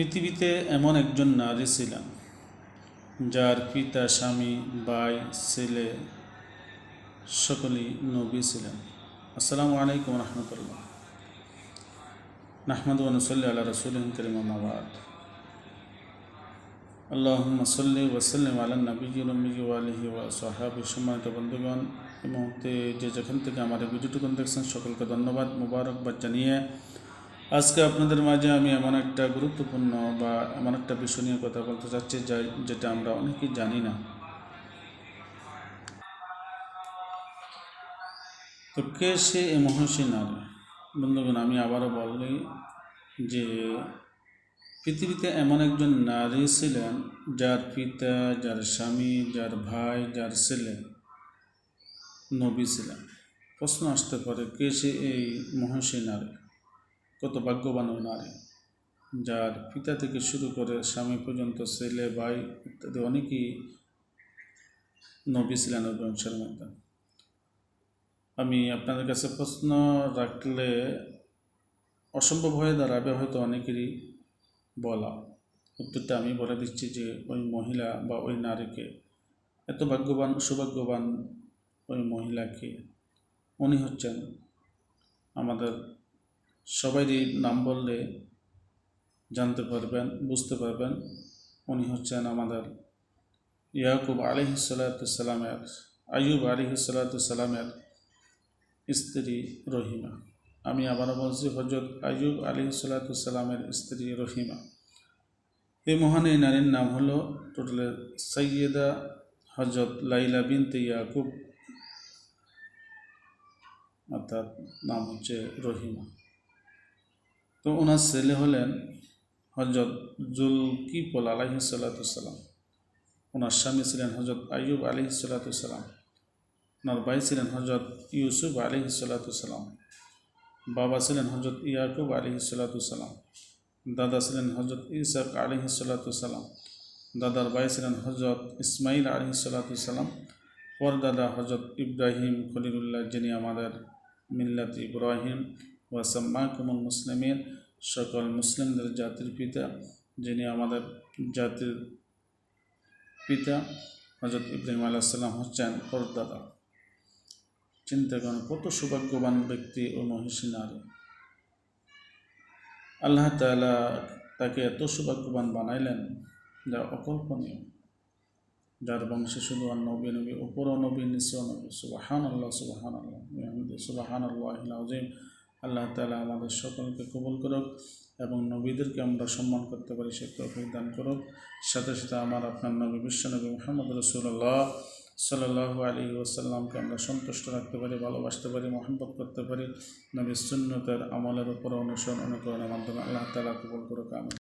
পৃথিবীতে এমন একজন নারী ছিলেন, যার পিতা, স্বামী, ভাই, ছেলে সকলেই নবী ছিলেন। আসসালামু আলাইকুম রহমতুল্লাহ। নাহমদ ওনসল্লি আল্লাহ রসুল করিম আবাদ আল্লাহম্মা সাল্লি ওয়াসাল্লিম আলা নবীজি নবী আলহি সাহাবি সম্মানিত বন্ধুগণ, এই মুহূর্তে যে যেখান থেকে আমার ভিডিওটুকুন দেখছেন, সকলকে ধন্যবাদ, মুবারকবাদ জানিয়ে আজকে আপনাদের মাঝে আমি এমন একটা গুরুত্বপূর্ণ বা এমন একটা বিষয় নিয়ে কথা বলতে চাচ্ছি যা যেটা আমরা অনেকেই জানি না। তো কে সে এই মহর্ষি নারী? বন্ধুগণ, আমি আবারও বলি যে পৃথিবীতে এমন একজন নারী ছিলেন যার পিতা, যার স্বামী, যার ভাই, যার ছেলে নবী ছিলেন। প্রশ্ন আসতে পারে, কে সে এই মহর্ষি নারী? কত ভাগ্যবান ওই নারী, যার পিতা থেকে শুরু করে স্বামী পর্যন্ত ছেলে, ভাই ইত্যাদি অনেকেই নবী ছিলেন বংশের মধ্যে। আমি আপনাদের কাছে প্রশ্ন রাখলে অসম্ভব হয়ে দাঁড়াবে হয়তো অনেকেরই বলা। উত্তরটা আমি বলে দিচ্ছি যে ওই মহিলা বা ওই নারীকে, এত ভাগ্যবান, সৌভাগ্যবান ওই মহিলাকে উনি হচ্ছেন আমাদের সবারই নাম বললে জানতে পারবেন, বুঝতে পারবেন। উনি হচ্ছেন আমাদের ইয়াকুব আলিহিসাল্লামের আয়ুব আলিহিসাল্লামের স্ত্রী রহিমা। আমি আবারও বলছি হজরত আয়ুব আলিহিসাল্লামের স্ত্রী রহিমা। এই মহান এই নারীর নাম হলো টোটালে সৈয়দা হজরত লাইলা বিনতে ইয়াকুব। অর্থাৎ নাম হচ্ছে রহিমা। তো ওনার ছেলে হলেন হজরত জুলকিপল আলাহি সাল্লাতুসাল্লাম ওনার স্বামী ছিলেন হজরত আইয়ুব আলহি সাল্লাতুসাল্লাম ওনার ভাই ছিলেন হজরত ইউসুফ আলহি সাল্লাতুসাল্লাম বাবা ছিলেন হজরত ইয়াকুব আলহি সাল্লাতুসাল্লাম দাদা ছিলেন হজরত ইসাক আলহি সাল্লাতুসাল্লাম দাদার ভাই ছিলেন হজরত ইসমাইল আলহি সাল্লাতুসাল্লাম পর দাদা হজরত ইব্রাহিম খলিলুল্লাহ যিনি আমাদের মিল্লাত ইব্রাহিম। ওয়াসাম্মাকুমুল মুসলিমের সকল মুসলিমদের জাতির পিতা যিনি আমাদের জাতির পিতা হজরত ইব্রাহিম আলাহিসাল্লাম হচ্ছেন পরদাদা চিন্তা করেন কত সৌভাগ্যবান ব্যক্তি ও মহিষী নারী। আল্লাহ তালা তাকে এত সৌভাগ্যবান বানাইলেন যা অকল্পনীয়। যার বংশে শুধু আর নবী নবী উপরও নবী, নিচেও নবী। সুবাহান আল্লাহ সুবাহান আল্লাহ সুবাহান আল্লাহ আল্লাহ তালা আমাদের সকলকে কবুল করুক এবং নবীদেরকে আমরা সম্মান করতে পারি, সে তফিক দান করুক। সাথে সাথে আমার আপনার নবী বিশ্বনবী মোহাম্মদ রসুল্লাহ সাল্লাহ আলী ওসাল্লামকে আমরা সন্তুষ্ট রাখতে পারি, ভালোবাসতে পারি মোহাম্মত করতে পারি। নবী সুন্নতের আমলের উপর অনুসরণ, অনুকরণের মাধ্যমে আল্লাহ তালা কবুল করুক আমি